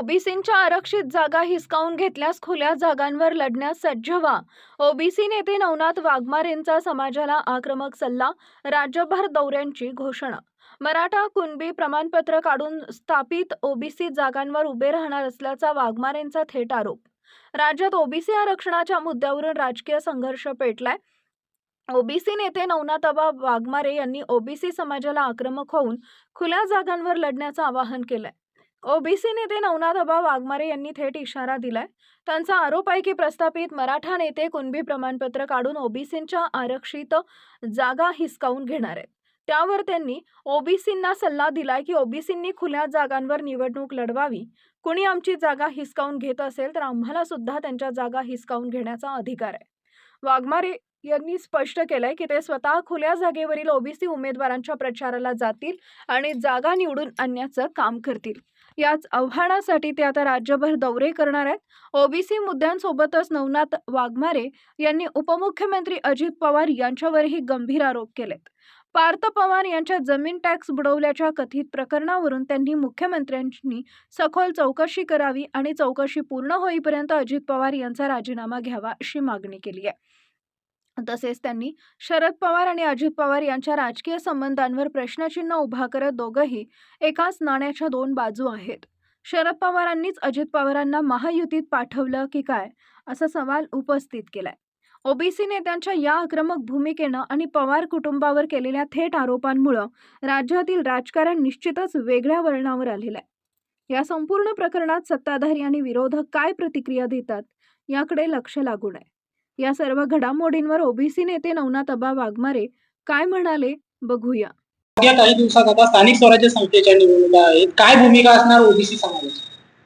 ओबीसींच्या आरक्षित जागा हिसकावून घेतल्यास खुल्या जागांवर लढण्यास सज्ज व्हा. ओबीसी नेते नवनाथ वाघमारेंचा समाजाला आक्रमक सल्ला राज्यभर दौऱ्यांची घोषणा. मराठा कुणबी प्रमाणपत्र काढून स्थापित ओबीसी जागांवर उभे राहणार असल्याचा वाघमारेंचा थेट आरोप. राज्यात ओबीसी आरक्षणाच्या मुद्द्यावरून राजकीय संघर्ष पेटलाय. ओबीसी नेते नवनाथाबा वाघमारे यांनी ओबीसी समाजाला आक्रमक होऊन खुल्या जागांवर लढण्याचं आवाहन केलंय. ओबीसी नेते नवनाथबा वाघमारे यांनी थेट इशारा दिलाय. त्यांचा आरोप आहे की प्रस्थापित मराठा नेते कुणबी प्रमाणपत्र काढून ओबीसींच्या आरक्षित जागा हिसकावून घेणार आहेत. त्यावर त्यांनी ओबीसींना सल्ला दिलाय की ओबीसींनी खुल्या जागांवर निवडणूक लढवावी. कुणी आमची जागा हिसकावून घेत असेल तर आम्हाला सुद्धा त्यांच्या जागा हिसकावून घेण्याचा अधिकार आहे. वाघमारे यांनी स्पष्ट केलंय की ते स्वतः खुल्या जागेवरील ओबीसी उमेदवारांच्या प्रचाराला जातील आणि जागा निवडून आणण्याचं काम करतील. याच आव्हानासाठी ते आता राज्यभर दौरे करणार आहेत. ओबीसी मुद्द्यांसोबतच नवनाथ वाघमारे यांनी उपमुख्यमंत्री अजित पवार यांच्यावरही गंभीर आरोप केलेत. पार्थ पवार यांच्या जमीन टॅक्स बुडवल्याच्या कथित प्रकरणावरून त्यांनी मुख्यमंत्र्यांनी सखोल चौकशी करावी आणि चौकशी पूर्ण होईपर्यंत अजित पवार यांचा राजीनामा घ्यावा अशी मागणी केली आहे. तसेच त्यांनी शरद पवार आणि अजित पवार यांच्या राजकीय संबंधांवर प्रश्नचिन्ह उभा करत दोघंही एकाच नाण्याच्या दोन बाजू आहेत. शरद पवारांनीच अजित पवारांना महायुतीत पाठवलं की काय? असा सवाल उपस्थित केलाय. ओबीसी नेत्यांच्या या आक्रमक भूमिकेनं आणि पवार कुटुंबावर केलेल्या थेट आरोपांमुळं राज्यातील राजकारण निश्चितच वेगळ्या वळणावर आलेलं आहे या संपूर्ण प्रकरणात सत्ताधारी आणि विरोधक काय प्रतिक्रिया देतात? याकडे लक्ष लागून आहे या सर्व घडामोडींवर ओबीसी नेते नवनाथ अबा वाघमारे काय म्हणाले? बघूया. काही दिवसात आता स्थानिक स्वराज्य संस्थेच्या निवडणुका आहेत. काय भूमिका असणार ओबीसी समाजाची?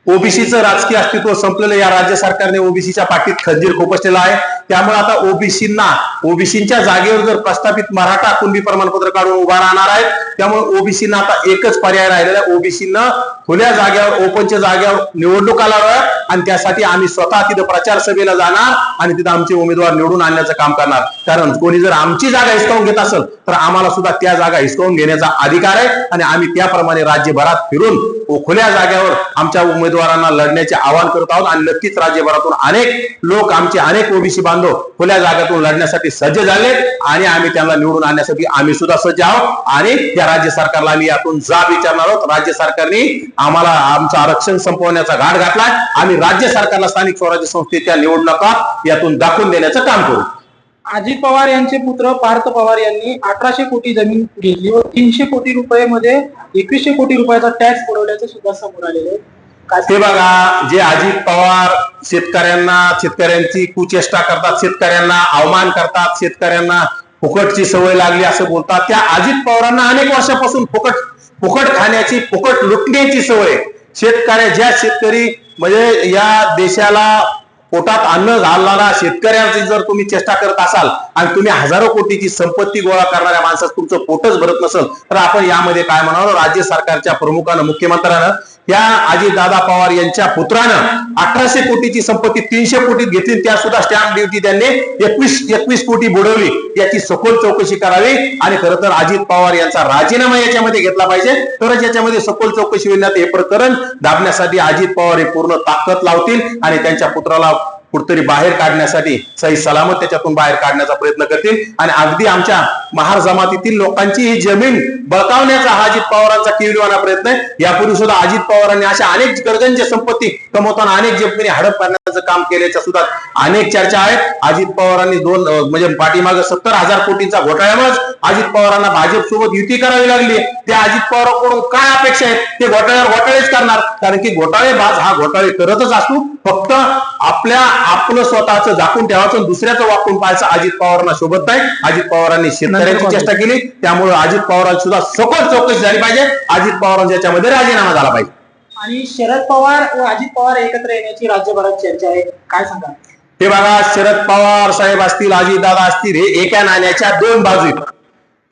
ओबीसीचं राजकीय अस्तित्व संपलेलं या राज्य सरकारने ओबीसीच्या पाठीत खंजीर खोपसलेला आहे. त्यामुळे आता ओबीसींना ओबीसींच्या जागेवर जर प्रस्थापित मराठा कुणबी प्रमाणपत्र काढून उभा राहणार आहेत त्यामुळे ओबीसींना आता एकच पर्याय राहिलेला आहे. ओबीसींना खुल्या जागेवर ओपनच्या जागेवर निवडणुका लढवाव्या आणि त्यासाठी आम्ही स्वतः तिथं प्रचार सभेला जाणार आणि तिथं आमचे उमेदवार निवडून आणण्याचं काम करणार. कारण कोणी जर आमची जागा हिसकावून घेत असेल तर आम्हाला सुद्धा त्या जागा हिसकावून घेण्याचा अधिकार आहे आणि आम्ही त्याप्रमाणे राज्यभरात फिरून खुल्या जागेवर आमच्या उमेदवारांना लढण्याचे आवाहन करत आहोत. आणि नक्कीच राज्यभरातून अनेक लोक आमचे अनेक ओबीसी बांधव खुल्या जागेतून लढण्यासाठी सज्ज झाले. आणि आम्ही त्यांना निवडून आणण्यासाठी आम्ही सुद्धा सज्ज आहोत. आणि त्या राज्य सरकारला आम्ही यातून जाब विचारणार आहोत. राज्य सरकारने आम्हाला आमचं आरक्षण संपवण्याचा घाट घातलाय. आम्ही राज्य सरकारला स्थानिक स्वराज्य संस्थेच्या निवडणुका यातून दाखवून देण्याचं काम करू. अजित पवार यांचे पुत्र पार्थ पवार यांनी अठराशे कोटी जमीन घेतली व तीनशे कोटी रुपये मध्ये एकवीसशे कोटी रुपयाचा टॅक्स बुडवल्याचं सुद्धा समोर आलेलं आहे. ते बघा जे अजित पवार शेतकऱ्यांना शेतकऱ्यांची कुचेष्टा करतात शेतकऱ्यांना अवमान करतात शेतकऱ्यांना फुकटची सवय लागली असं बोलतात त्या अजित पवारांना अनेक वर्षापासून फुकट फुकट खाण्याची फुकट लुटण्याची सवय शेतकऱ्या ज्या शेतकरी म्हणजे या देशाला पोटात अन्न घालणारा शेतकऱ्यांची जर तुम्ही चेष्टा करत असाल आणि तुम्ही हजारो कोटीची संपत्ती गोळा करणाऱ्या माणसात तुमचं पोटच भरत नसेल तर आपण यामध्ये काय म्हणालो राज्य सरकारच्या प्रमुखानं मुख्यमंत्र्यानं या अजितदादा पवार यांच्या पुत्रानं अठराशे कोटीची संपत्ती तीनशे कोटीत घेतली त्या सुद्धा स्टॅम्प ड्युटी त्यांनी एकवीस एकवीस कोटी बुडवली. याची सखोल चौकशी करावी आणि खरं तर अजित पवार यांचा राजीनामा याच्यामध्ये घेतला पाहिजे. तरच याच्यामध्ये सखोल चौकशी होण्यात हे प्रकरण दाबण्यासाठी अजित पवार हे पूर्ण ताकद लावतील आणि त्यांच्या पुत्राला कुठतरी बाहेर काढण्यासाठी सही सलामत त्याच्यातून बाहेर काढण्याचा प्रयत्न करतील. आणि अगदी आमच्या महार जमातीतील लोकांची ही जमीन बळकावण्याचा हा अजित पवारांचा केविलवाना प्रयत्न आहे. यापूर्वी सुद्धा अजित पवारांनी अशा अनेक गरजनच्या संपत्ती कमवताना अनेक जमिनी हडप करण्याचं काम केल्याच्या सुद्धा अनेक चर्चा आहेत. अजित पवारांनी दोन म्हणजे पाठीमागे सत्तर हजार कोटींचा घोटाळ्यामुळेच अजित पवारांना भाजप सोबत युती करावी लागली त्या अजित पवारांकडून काय अपेक्षा आहेत? ते घोटाळ्यावर घोटाळेच करणार. कारण की घोटाळेबाज हा घोटाळे करतच असतो. फक्त आपल्या आपलं स्वतःचं झाकून ठेवायचं दुसऱ्याचं वापरून पाहायचं अजित पवारांना शोभत नाही. अजित पवारांनी शेतकऱ्यांची चेष्टा केली. त्यामुळे अजित पवारांची सुद्धा सखोल चौकशी झाली पाहिजे. अजित पवारांच्या याच्यामध्ये राजीनामा झाला पाहिजे. आणि शरद पवार व अजित पवार एकत्र येण्याची राज्यभरात चर्चा आहे. काय सांगा हे बघा शरद पवार साहेब असतील अजितदादा असतील हे एका नाण्याच्या दोन बाजू आहेत.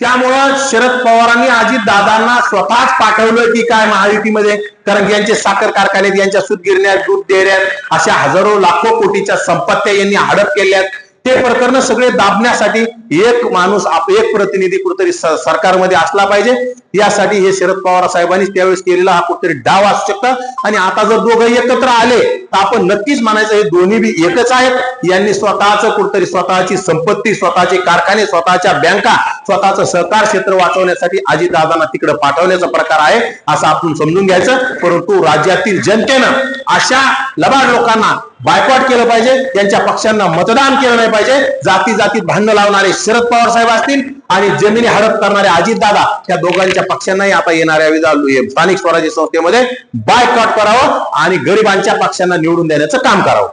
त्यामुळं शरद पवारांनी अजित दादांना स्वतःच पाठवलं की काय महायुतीमध्ये? कारण यांचे साखर कारखान्यात यांच्या सूतगिरण्यात दूध डेऱ्यात अशा हजारो लाखो कोटीच्या संपत्त्या यांनी हडप केल्यात. ते प्रकरण सगळे दाबण्यासाठी एक माणूस एक प्रतिनिधी कुठेतरी सरकारमध्ये असला पाहिजे. यासाठी हे शरद पवार साहेबांनी त्यावेळेस केलेला हा कुठेतरी डाव असू शकतं. आणि आता जर दोघं एकत्र आले तर आपण नक्कीच म्हणायचं हे दोन्ही बी एकच आहेत. यांनी स्वतःच कुठेतरी स्वतःची संपत्ती स्वतःचे कारखाने स्वतःच्या बँका स्वतःचं सहकार क्षेत्र वाचवण्यासाठी अजितदादांना तिकडे पाठवण्याचा प्रकार आहे असं आपण समजून घ्यायचं. परंतु राज्यातील जनतेनं अशा लबाड लोकांना बायकॉट केलं पाहिजे त्यांच्या पक्षांना मतदान केलं नाही पाहिजे जाती जातीत भांडणं लावणारे शरद पवार साहेब असतील आणि जमिनी हडप करणारे अजितदादा त्या दोघांच्या पक्षांनाही आता येणाऱ्या विधा- स्थानिक स्वराज्य संस्थेमध्ये बायकॉट करावं आणि गरिबांच्या पक्षांना निवडून देण्याचं काम करावं.